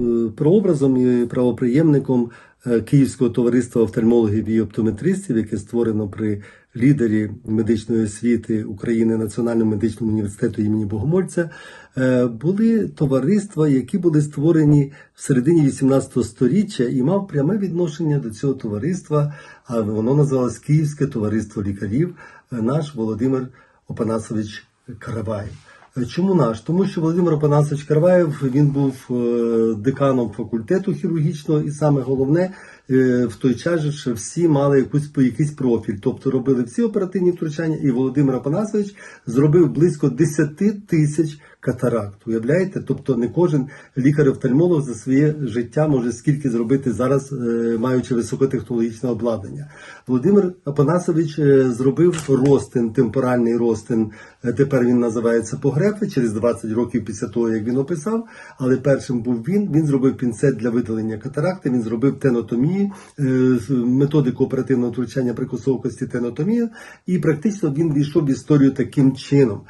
е, прообразом і правоприємником е, Київського товариства офтальмологів і оптометристів, яке створено при лідері медичної освіти України Національному медичному університету імені Богомольця, е, були товариства, які були створені в середині 18 століття і мав пряме відношення до цього товариства. А воно називалось Київське товариство лікарів, наш Володимир Опанасович Караваєв. Е, Чому наш? Тому що Володимир Опанасович Карваєв він був е, деканом факультету хірургічного, і саме головне в той час що всі мали якусь якийсь профіль, тобто робили всі оперативні втручання, і Володимир Опанасович зробив близько 10 тисяч катаракт. Уявляєте? Тобто не кожен лікар-офтальмолог за своє життя може скільки зробити зараз, е, маючи високотехнологічне обладнання. Володимир Апанасович е, зробив ростин, темпоральний ростин. Е, Тепер він називається погрефи через 20 років після того, як він описав. Але першим був він. Він зробив пінцет для видалення катаракти. Він зробив тенотомію, е, методику оперативного втручання при косовкості тенотомію. І практично він війшов в історію таким чином.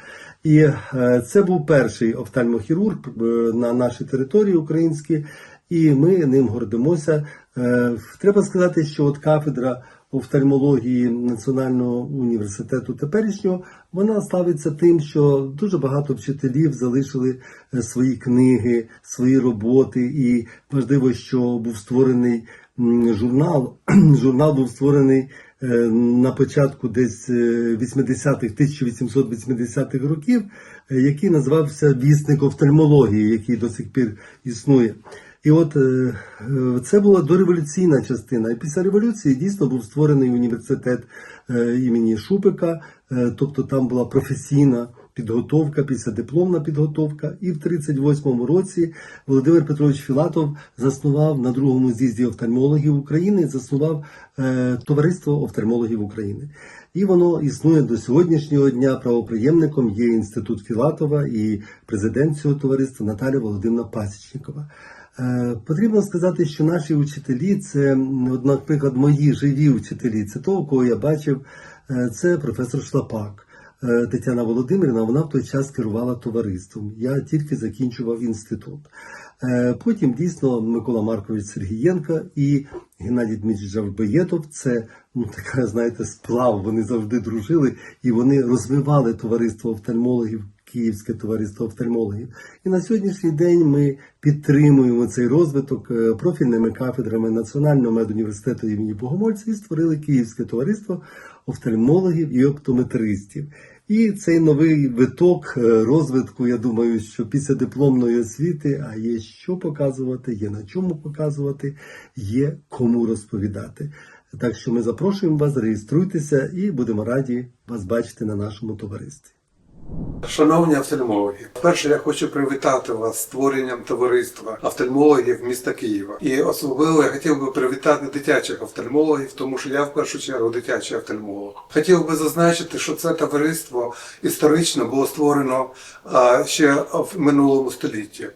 І е, це був перший офтальмохірург е, на нашій території українській, і ми ним гордимося. Треба сказати, що от кафедра офтальмології Національного університету теперішнього вона славиться тим, що дуже багато вчителів залишили свої книги, свої роботи, і важливо, що був створений журнал. Журнал був створений е, на початку десь е, 80-х, 1880-х років, е, який називався Вісник офтальмології, який до сих пір існує. І от е, е, це була дореволюційна частина. І після революції дійсно був створений університет е, імені Шупика, е, тобто там була професійна підготовка, післядипломна підготовка. І в 38-му році Володимир Петрович Філатов заснував на другому з'їзді офтальмологів України, заснував е, товариство офтальмологів України. І воно існує до сьогоднішнього дня. Правоприємником є інститут Філатова і президент цього товариства Наталя Володимирівна Пасічникова. Е, Потрібно сказати, що наші учителі, це, наприклад, мої живі учителі, це того, кого я бачив, е, це професор Шлапак. Е, Тетяна Володимирівна, вона в той час керувала товариством. Я тільки закінчував інститут. Е, Потім дійсно Микола Маркович Сергієнко і Геннадій Дмитрович Жавбеєтов. Це ну така, знаєте, сплав. Вони завжди дружили і вони розвивали товариство офтальмологів. Київське товариство офтальмологів. І на сьогоднішній день ми підтримуємо цей розвиток е, профільними кафедрами Національного медуніверситету імені Богомольця і створили Київське товариство офтальмологів і оптометристів. І цей новий виток е, розвитку, я думаю, що після дипломної освіти, а є що показувати, є на чому показувати, є кому розповідати. Так що ми запрошуємо вас, реєструйтеся і будемо раді вас бачити на нашому товаристві. Шановні офтальмологи, перше я хочу привітати вас з створенням товариства офтальмологів міста Києва. І особливо я хотів би привітати дитячих офтальмологів, тому що я в першу чергу дитячий офтальмолог. Хотів би зазначити, що це товариство історично було створено ще в минулому столітті.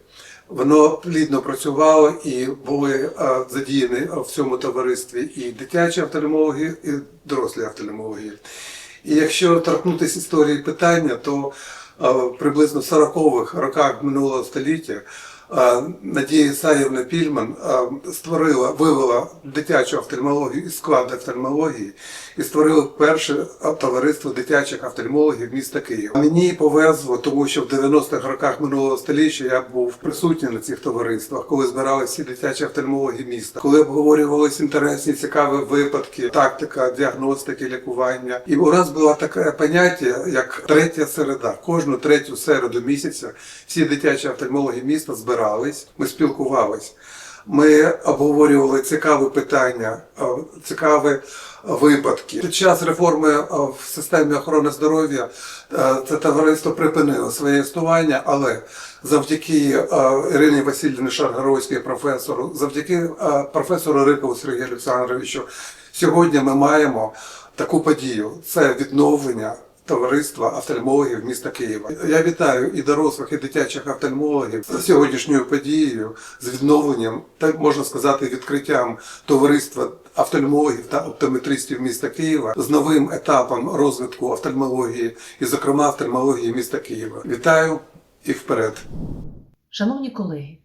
Воно плідно працювало і були задіяні в цьому товаристві і дитячі офтальмологи, і дорослі офтальмологи. І якщо торкнутися історії питання, то е, приблизно в 40-х роках минулого століття Надія Ісаївна Пільман створила, вивела дитячу офтальмологію із складу офтальмології і створила перше товариство дитячих офтальмологів міста Києва. Мені повезло, тому що в 90-х роках минулого століття я був присутній на цих товариствах, коли збиралися дитячі офтальмологи міста, коли обговорювалися інтересні цікаві випадки, тактика, діагностики, лікування. І у нас було таке поняття, як третя середа. Кожну третю середу місяця всі дитячі офтальмологи міста збирались, ми спілкувались. Ми обговорювали цікаві питання, е, цікаві випадки. Під час реформи е, в системі охорони здоров'я е, це товариство припинило своє існування, але завдяки е, Ірині Васильівні Шаргородській професору, завдяки е, професору Рикову Сергію Олександровичу, сьогодні ми маємо таку подію: це відновлення. Товариства офтальмологів міста Києва. Я вітаю і дорослих, і дитячих офтальмологів з сьогоднішньою подією, з відновленням, так можна сказати, відкриттям товариства офтальмологів та оптометристів міста Києва з новим етапом розвитку офтальмології, і, зокрема, офтальмології міста Києва. Вітаю і вперед! Шановні колеги,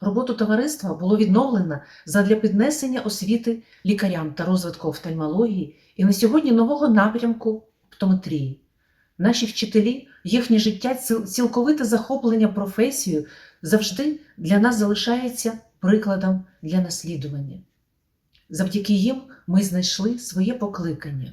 Роботу товариства було відновлено задля піднесення освіти лікарям та розвитку офтальмології і на сьогодні нового напрямку оптометрії. Наші вчителі, їхнє життя, цілковите захоплення професією завжди для нас залишається прикладом для наслідування. Завдяки їм ми знайшли своє покликання.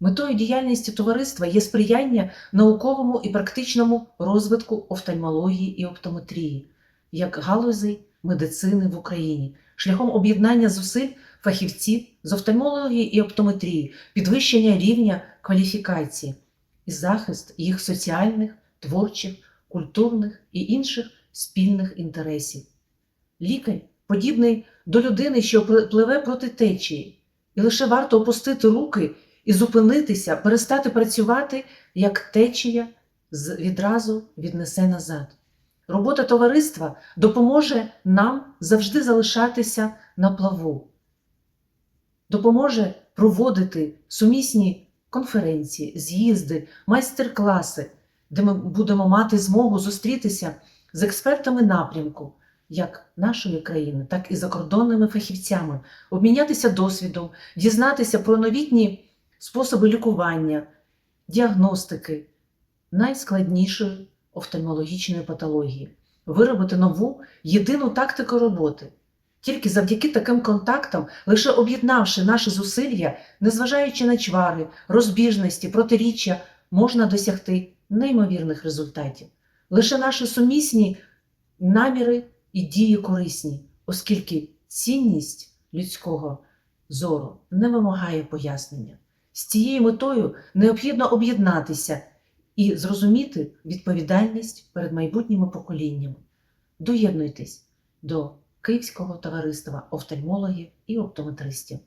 Метою діяльності товариства є сприяння науковому і практичному розвитку офтальмології і оптометрії як галузей медицини в Україні, шляхом об'єднання зусиль фахівців з офтальмології і оптометрії, підвищення рівня кваліфікації і захист їх соціальних, творчих, культурних і інших спільних інтересів. Лікар подібний до людини, що пливе проти течії, і лише варто опустити руки і зупинитися, перестати працювати, як течія відразу віднесе назад. Робота товариства допоможе нам завжди залишатися на плаву, допоможе проводити сумісні конференції, з'їзди, майстер-класи, де ми будемо мати змогу зустрітися з експертами напрямку, як нашої країни, так і закордонними фахівцями, обмінятися досвідом, дізнатися про новітні способи лікування, діагностики найскладнішої офтальмологічної патології, виробити нову єдину тактику роботи. Тільки завдяки таким контактам, лише об'єднавши наші зусилля, незважаючи на чвари, розбіжності, протиріччя, можна досягти неймовірних результатів. Лише наші сумісні наміри і дії корисні, оскільки цінність людського зору не вимагає пояснення. З цією метою необхідно об'єднатися і зрозуміти відповідальність перед майбутніми поколіннями. Доєднуйтесь до Київського товариства офтальмологів і оптометристів.